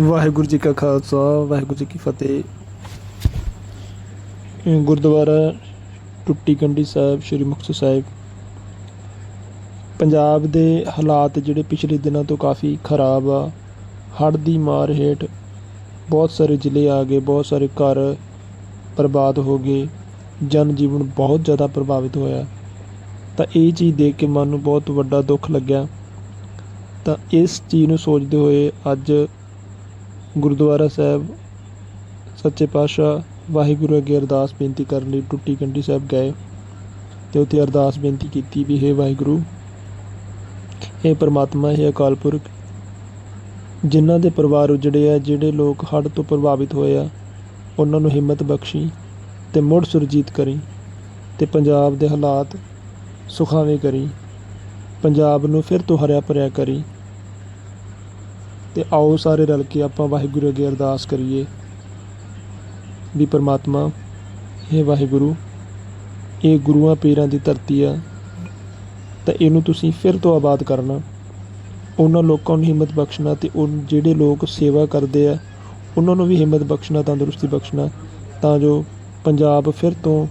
ਵਾਹਿਗੁਰੂ ਜੀ ਕਾ ਖਾਲਸਾ, ਵਾਹਿਗੁਰੂ ਜੀ ਕੀ ਫਤਿਹ। ਗੁਰਦੁਆਰਾ ਟੁੱਟੀ ਕੰਡੀ ਸਾਹਿਬ, ਸ੍ਰੀ ਮੁਕਤਸਰ ਸਾਹਿਬ। ਪੰਜਾਬ ਦੇ ਹਾਲਾਤ ਜਿਹੜੇ ਪਿਛਲੇ ਦਿਨਾਂ ਤੋਂ ਕਾਫੀ ਖਰਾਬ ਆ। ਹੜ੍ਹ ਦੀ ਮਾਰ ਹੇਠ ਬਹੁਤ ਸਾਰੇ ਜ਼ਿਲ੍ਹੇ ਆ ਗਏ, ਬਹੁਤ ਸਾਰੇ ਘਰ ਬਰਬਾਦ ਹੋ ਗਏ। ਜਨ ਜੀਵਨ ਬਹੁਤ ਜ਼ਿਆਦਾ ਪ੍ਰਭਾਵਿਤ ਹੋਇਆ। ਤਾਂ ਇਹ ਚੀਜ਼ ਦੇਖ ਕੇ ਮਨ ਨੂੰ ਬਹੁਤ ਵੱਡਾ ਦੁੱਖ ਲੱਗਿਆ। ਤਾਂ ਇਸ ਚੀਜ਼ ਨੂੰ ਸੋਚਦੇ ਹੋਏ ਅੱਜ ਗੁਰਦੁਆਰਾ ਸਾਹਿਬ, ਸੱਚੇ ਪਾਤਸ਼ਾਹ ਵਾਹਿਗੁਰੂ ਅੱਗੇ ਅਰਦਾਸ ਬੇਨਤੀ ਕਰਨ ਲਈ ਟੁੱਟੀ ਕੰਢੀ ਸਾਹਿਬ ਗਏ ਤੇ ਉੱਥੇ ਅਰਦਾਸ ਬੇਨਤੀ ਕੀਤੀ ਵੀ ਹੈ ਵਾਹਿਗੁਰੂ ਇਹ ਪ੍ਰਮਾਤਮਾ, ਹੈ ਅਕਾਲ ਪੁਰਖ, ਜਿਨ੍ਹਾਂ ਦੇ ਪਰਿਵਾਰ ਉਜੜੇ ਆ, ਜਿਹੜੇ ਲੋਕ ਹੜ੍ਹ ਤੋਂ ਪ੍ਰਭਾਵਿਤ ਹੋਏ ਆ, ਉਹਨਾਂ ਨੂੰ ਹਿੰਮਤ ਬਖਸ਼ੀ ਤੇ ਮੁੜ ਸੁਰਜੀਤ ਕਰੀ ਤੇ ਪੰਜਾਬ ਦੇ ਹਾਲਾਤ ਸੁਖਾਵੇਂ ਕਰੀ, ਪੰਜਾਬ ਨੂੰ ਫਿਰ ਤੋਂ ਹਰਿਆ ਭਰਿਆ ਕਰੀ। ਤੇ ਆਓ ਸਾਰੇ ਰਲ ਕੇ ਆਪਾਂ ਵਾਹਿਗੁਰੂ ਅੱਗੇ ਅਰਦਾਸ ਕਰੀਏ ਵੀ ਪਰਮਾਤਮਾ ਇਹ ਵਾਹਿਗੁਰੂ, ਇਹ ਗੁਰੂਆਂ ਪੀਰਾਂ ਦੀ ਧਰਤੀ ਆ, ਤਾਂ ਇਹਨੂੰ ਤੁਸੀਂ ਫਿਰ ਤੋਂ ਆਬਾਦ ਕਰਨਾ। ਉਹਨਾਂ ਲੋਕਾਂ ਨੂੰ ਹਿੰਮਤ ਬਖਸ਼ਣਾ ਤੇ ਉਹ ਜਿਹੜੇ ਲੋਕ ਸੇਵਾ ਕਰਦੇ ਆ, ਉਹਨਾਂ ਨੂੰ ਵੀ ਹਿੰਮਤ ਬਖਸ਼ਣਾ, ਤੰਦਰੁਸਤੀ ਬਖਸ਼ਣਾ, ਤਾਂ ਜੋ ਪੰਜਾਬ ਫਿਰ ਤੋਂ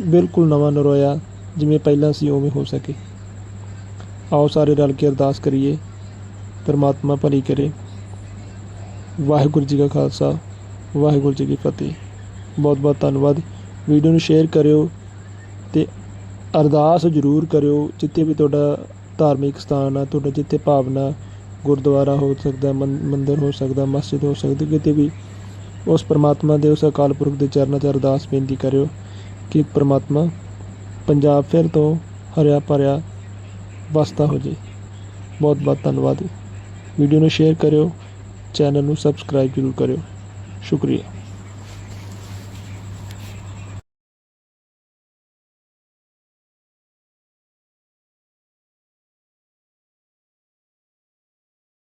ਬਿਲਕੁਲ ਨਵਾਂ ਨਰੋਇਆ, ਜਿਵੇਂ ਪਹਿਲਾਂ ਸੀ ਉਵੇਂ ਹੋ ਸਕੇ। ਆਓ ਸਾਰੇ ਰਲ ਕੇ ਅਰਦਾਸ ਕਰੀਏ। ਪਰਮਾਤਮਾ ਭਲੀ ਕਰੇ। ਵਾਹਿਗੁਰੂ ਜੀ ਕਾ ਖਾਲਸਾ, ਵਾਹਿਗੁਰੂ ਜੀ ਕੀ ਫਤਿਹ। ਬਹੁਤ ਬਹੁਤ ਧੰਨਵਾਦ। ਵੀਡੀਓ ਨੂੰ ਸ਼ੇਅਰ ਕਰਿਓ ਤੇ ਅਰਦਾਸ ਜ਼ਰੂਰ ਕਰਿਓ, ਜਿੱਥੇ ਵੀ ਤੁਹਾਡਾ ਧਾਰਮਿਕ ਸਥਾਨ ਆ, ਤੁਹਾਡਾ ਜਿੱਥੇ ਭਾਵਨਾ ਗੁਰਦੁਆਰਾ ਹੋ ਸਕਦਾ, ਮੰ- ਮੰਦਿਰ ਹੋ ਸਕਦਾ, ਮਸਜਿਦ ਹੋ ਸਕਦੀ, ਕਿਤੇ ਵੀ, ਉਸ ਪਰਮਾਤਮਾ ਦੇ, ਉਸ ਅਕਾਲ ਪੁਰਖ ਦੇ ਚਰਨਾਂ 'ਚ ਅਰਦਾਸ ਬੇਨਤੀ ਕਰਿਓ ਕਿ ਪਰਮਾਤਮਾ ਪੰਜਾਬ ਫਿਰ ਤੋਂ ਹਰਿਆ ਭਰਿਆ ਵਸਦਾ ਹੋ ਜੇ ਬਹੁਤ ਬਹੁਤ ਧੰਨਵਾਦ। ਵੀਡੀਓ ਨੂੰ ਸ਼ੇਅਰ ਕਰਿਓ ਚੈਨਲ ਨੂੰ ਸਬਸਕ੍ਰਾਈਬ ਜ਼ਰੂਰ ਕਰਿਓ। ਸ਼ੁਕਰੀਆ।